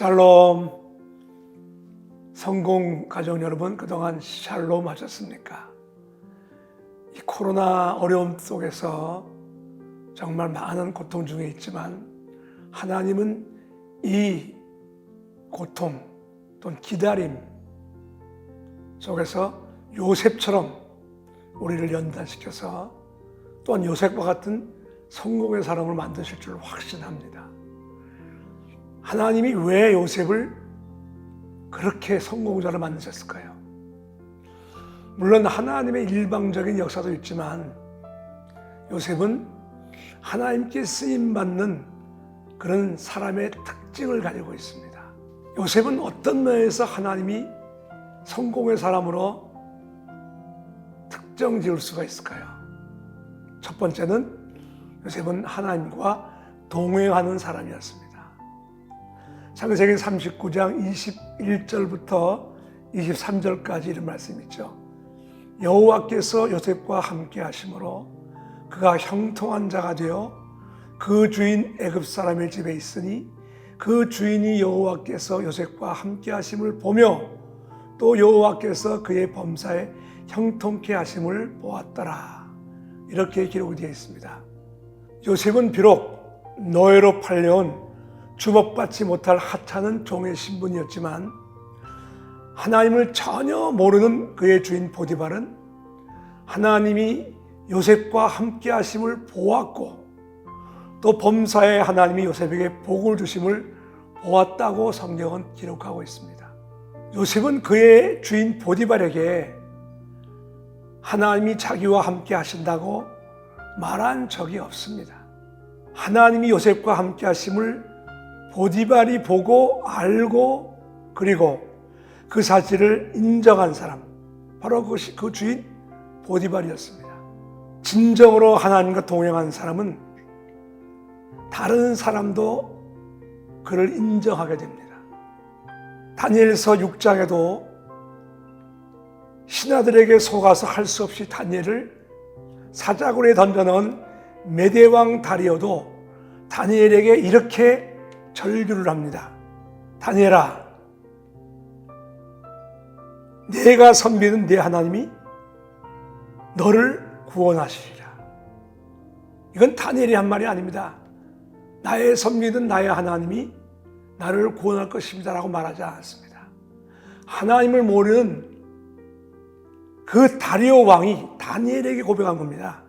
샬롬 성공 가정 여러분 그동안 샬롬 하셨습니까? 이 코로나 어려움 속에서 정말 많은 고통 중에 있지만 하나님은 이 고통 또는 기다림 속에서 요셉처럼 우리를 연단시켜서 또한 요셉과 같은 성공의 사람을 만드실 줄 확신합니다. 하나님이 왜 요셉을 그렇게 성공자를 만드셨을까요? 물론 하나님의 일방적인 역사도 있지만 요셉은 하나님께 쓰임 받는 그런 사람의 특징을 가지고 있습니다. 요셉은 어떤 면에서 하나님이 성공의 사람으로 특정 지을 수가 있을까요? 첫 번째는 요셉은 하나님과 동행하는 사람이었습니다. 창세기 39장 21절부터 23절까지 이런 말씀이 있죠. 여호와께서 요셉과 함께 하심으로 그가 형통한 자가 되어 그 주인 애굽 사람의 집에 있으니 그 주인이 여호와께서 요셉과 함께 하심을 보며 또 여호와께서 그의 범사에 형통케 하심을 보았더라. 이렇게 기록이 되어 있습니다. 요셉은 비록 노예로 팔려온 주목받지 못할 하찮은 종의 신분이었지만 하나님을 전혀 모르는 그의 주인 보디발은 하나님이 요셉과 함께 하심을 보았고 또 범사에 하나님이 요셉에게 복을 주심을 보았다고 성경은 기록하고 있습니다. 요셉은 그의 주인 보디발에게 하나님이 자기와 함께 하신다고 말한 적이 없습니다. 하나님이 요셉과 함께 하심을 보디발이 보고 알고 그리고 그 사실을 인정한 사람 바로 그, 그 주인 보디발이었습니다. 진정으로 하나님과 동행한 사람은 다른 사람도 그를 인정하게 됩니다. 다니엘서 6장에도 신하들에게 속아서 할 수 없이 다니엘을 사자굴에 던져넣은 메대왕 다리오도 다니엘에게 이렇게 절규를 합니다. 다니엘아, 내가 섬기는 내 하나님이 너를 구원하시리라. 이건 다니엘이 한 말이 아닙니다. 나의 섬기는 나의 하나님이 나를 구원할 것입니다 라고 말하지 않았습니다. 하나님을 모르는 그 다리오 왕이 다니엘에게 고백한 겁니다.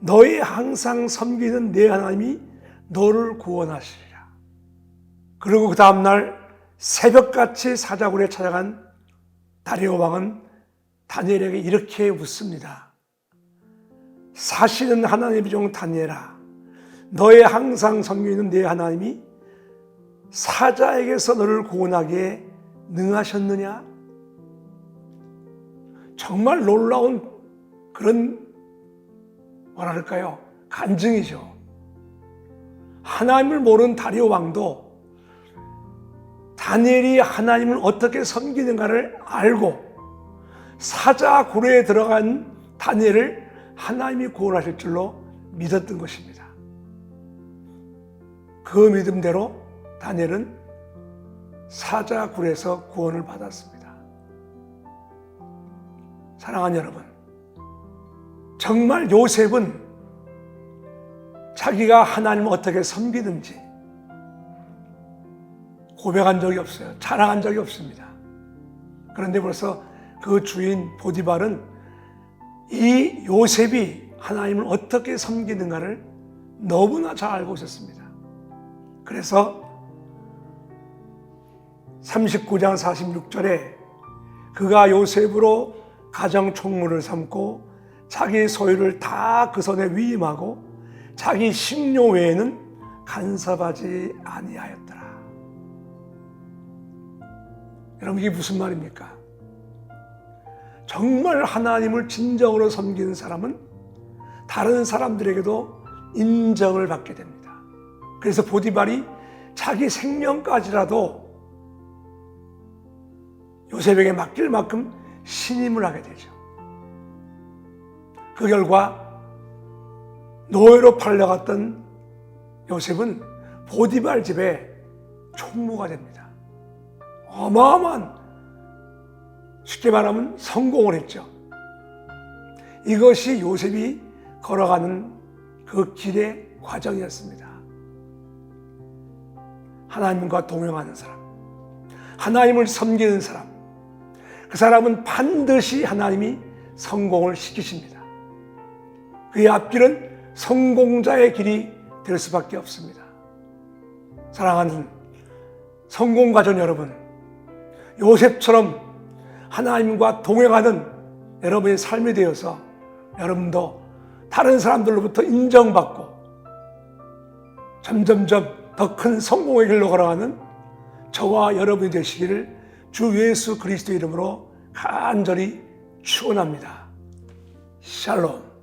너의 항상 섬기는 내 하나님이 너를 구원하시리라. 그리고 그 다음날 새벽같이 사자굴에 찾아간 다리오 왕은 다니엘에게 이렇게 묻습니다. 사실은 하나님의 종 다니엘아, 너의 항상 섬기는 내 하나님이 사자에게서 너를 구원하기에 능하셨느냐? 정말 놀라운 그런 뭐랄까요? 간증이죠. 하나님을 모르는 다리오 왕도 다니엘이 하나님을 어떻게 섬기는가를 알고 사자 굴에 들어간 다니엘을 하나님이 구원하실 줄로 믿었던 것입니다. 그 믿음대로 다니엘은 사자 굴에서 구원을 받았습니다. 사랑하는 여러분, 정말 요셉은 자기가 하나님을 어떻게 섬기는지 고백한 적이 없어요. 자랑한 적이 없습니다. 그런데 벌써 그 주인 보디발은 이 요셉이 하나님을 어떻게 섬기는가를 너무나 잘 알고 있었습니다. 그래서 39장 46절에 그가 요셉으로 가정 총무를 삼고 자기 소유를 다 그 손에 위임하고 자기 식료 외에는 간섭하지 아니하였더 여러분 이게 무슨 말입니까? 정말 하나님을 진정으로 섬기는 사람은 다른 사람들에게도 인정을 받게 됩니다. 그래서 보디발이 자기 생명까지라도 요셉에게 맡길 만큼 신임을 하게 되죠. 그 결과 노예로 팔려갔던 요셉은 보디발 집에 총무가 됩니다. 어마어마한 쉽게 말하면 성공을 했죠. 이것이 요셉이 걸어가는 그 길의 과정이었습니다. 하나님과 동행하는 사람, 하나님을 섬기는 사람, 그 사람은 반드시 하나님이 성공을 시키십니다. 그의 앞길은 성공자의 길이 될 수밖에 없습니다. 사랑하는 성공 가전 여러분, 요셉처럼 하나님과 동행하는 여러분의 삶이 되어서 여러분도 다른 사람들로부터 인정받고 점점점 더 큰 성공의 길로 걸어가는 저와 여러분이 되시기를 주 예수 그리스도 이름으로 간절히 축원합니다. 샬롬.